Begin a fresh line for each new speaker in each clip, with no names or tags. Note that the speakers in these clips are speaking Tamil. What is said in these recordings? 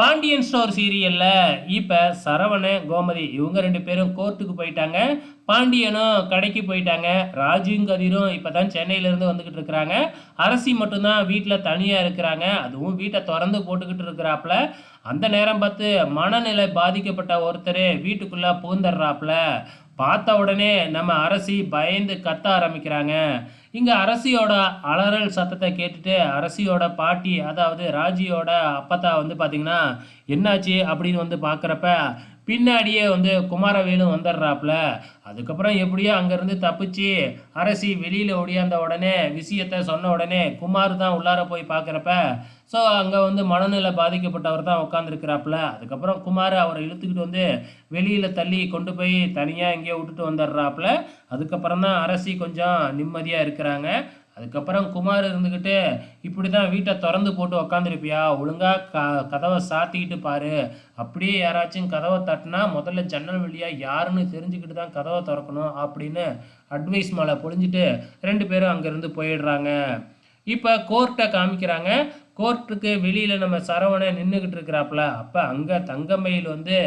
பாண்டியன் ஸ்டோர் சீரியலில் இப்போ சரவண கோமதி இவங்க ரெண்டு பேரும் கோர்ட்டுக்கு போயிட்டாங்க. பாண்டியனும் கடைக்கு போயிட்டாங்க. ராஜுவும் கதிரும் இப்போ தான் சென்னையிலேருந்து வந்துக்கிட்டு இருக்கிறாங்க. அரசி மட்டும்தான் வீட்டில் தனியாக இருக்கிறாங்க. அதுவும் வீட்டை திறந்து போட்டுக்கிட்டு இருக்கிறாப்புல. அந்த நேரம் பார்த்து மனநிலை பாதிக்கப்பட்ட ஒருத்தர் வீட்டுக்குள்ளே பூந்துடுறாப்புல பார்த்த உடனே நம்ம அரசி பயந்து கத்த ஆரம்பிக்கிறாங்க. இங்கே அரசியோட அலறல் சத்தத்தை கேட்டுட்டு அரசியோட பாட்டி அதாவது ராஜியோட அப்பத்தா வந்து பார்த்தீங்கன்னா என்னாச்சு? அப்படின்னு வந்து பார்க்குறப்ப பின்னாடியே வந்து குமாரவேலும் வந்துடுறாப்புல. அதுக்கப்புறம் எப்படியோ அங்கேருந்து தப்பிச்சு அரசி வெளியில் ஒடியாந்த உடனே விஷயத்த சொன்ன உடனே குமார் தான் உள்ளார போய் பார்க்குறப்ப ஸோ அங்கே வந்து மனநிலை பாதிக்கப்பட்டவர் தான் உட்காந்துருக்கிறாப்புல அதுக்கப்புறம் குமார் அவரை இழுத்துக்கிட்டு வந்து வெளியில் தள்ளி கொண்டு போய் தனியாக எங்கேயோ விட்டுட்டு வந்துடுறாப்புல. அதுக்கப்புறம் தான் அரசி கொஞ்சம் நிம்மதியாக இருக்கிறாங்க. அதுக்கப்புறம் குமார் இருந்துக்கிட்டு இப்படி தான் வீட்டை திறந்து போட்டு உக்காந்துருப்பியா? ஒழுங்காக க கதவை சாத்திக்கிட்டு பாரு. அப்படியே யாராச்சும் கதவை தட்டினா முதல்ல ஜன்னல் வழியாக யாருன்னு தெரிஞ்சுக்கிட்டு தான் கதவை திறக்கணும் அப்படின்னு அட்வைஸ் மேலே பொழிஞ்சிட்டு ரெண்டு பேரும் அங்கேருந்து போயிடுறாங்க. இப்போ கோர்ட்டை காமிக்கிறாங்க. கோர்ட்டுக்கு வெளியில் நம்ம சரவணை நின்றுக்கிட்டு இருக்கிறாப்புல. அப்போ அங்கே தங்கமயில் வந்து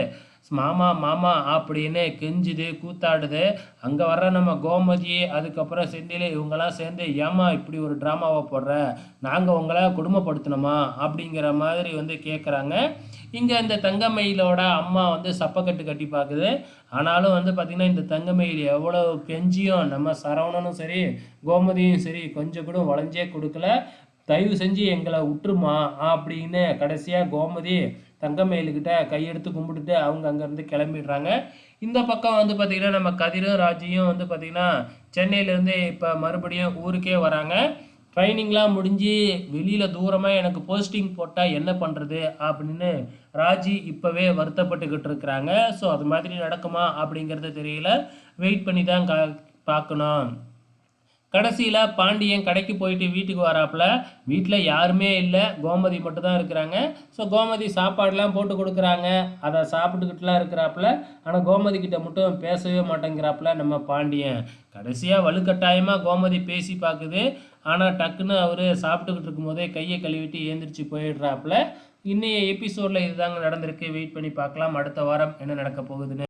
மாமா மாமா அப்படின்னு கெஞ்சுது கூத்தாடுது. அங்கே வர்ற நம்ம கோமதி அதுக்கப்புறம் செந்தில் இவங்கெல்லாம் சேர்ந்து ஏமா இப்படி ஒரு ட்ராமாவை போடுற? நாங்கள் உங்களை குடும்பப்படுத்தணுமா? அப்படிங்கிற மாதிரி வந்து கேட்குறாங்க இங்கே இந்த தங்கமயிலோட அம்மா வந்து சப்பக்கட்டு கட்டி பார்க்குது ஆனாலும் வந்து பார்த்திங்கன்னா இந்த தங்கமயில் எவ்வளோ கெஞ்சியும் நம்ம சரவணனும் சரி கோமதியும் சரி கொஞ்சம் கூட வளைஞ்சே கொடுக்கல. தயவு செஞ்சு எங்களை விட்டுருமா? அப்படின்னு கடைசியாக கோமதி தங்கமயிலுக்கிட்ட கையெடுத்து கும்பிட்டுட்டு அவங்க அங்கேருந்து கிளம்பிடுறாங்க. இந்த பக்கம் வந்து பார்த்திங்கன்னா நம்ம கதிரும் ராஜியும் வந்து பார்த்திங்கன்னா சென்னையிலேருந்து இப்போ மறுபடியும் ஊருக்கே வராங்க. ட்ரைனிங்லாம் முடிஞ்சு வெளியில் தூரமாக எனக்கு போஸ்டிங் போட்டால் என்ன பண்ணுறது அப்படின்னு ராஜி இப்போவே வருத்தப்பட்டுக்கிட்டு இருக்கிறாங்க. ஸோ அது மாதிரி நடக்குமா அப்படிங்கிறது தெரியல. வெயிட் பண்ணி தான் கா பார்க்கணும். கடைசியில் பாண்டியன் கடைக்கு போயிட்டு வீட்டுக்கு வராப்புல வீட்டில் யாருமே இல்லை. கோமதி மட்டும் தான் இருக்கிறாங்க. ஸோ கோமதி சாப்பாடெலாம் போட்டு கொடுக்குறாங்க. அதை சாப்பிட்டுக்கிட்டுலாம் இருக்கிறாப்புல. ஆனால் கோமதி கிட்ட மட்டும் பேசவே மாட்டேங்கிறாப்புல நம்ம பாண்டியன். கடைசியாக வலுக்கட்டாயமாக கோமதி பேசி பார்க்குது. ஆனால் டக்குன்னு அவர் சாப்பிட்டுக்கிட்டு இருக்கும்போதே கையை கழுவிட்டு ஏந்திரிச்சு போயிடுறாப்புல. இன்னைய எபிசோடில் இதுதாங்க நடந்திருக்கு. வெயிட் பண்ணி பார்க்கலாம். அடுத்த வாரம் என்ன நடக்க போகுதுன்னு.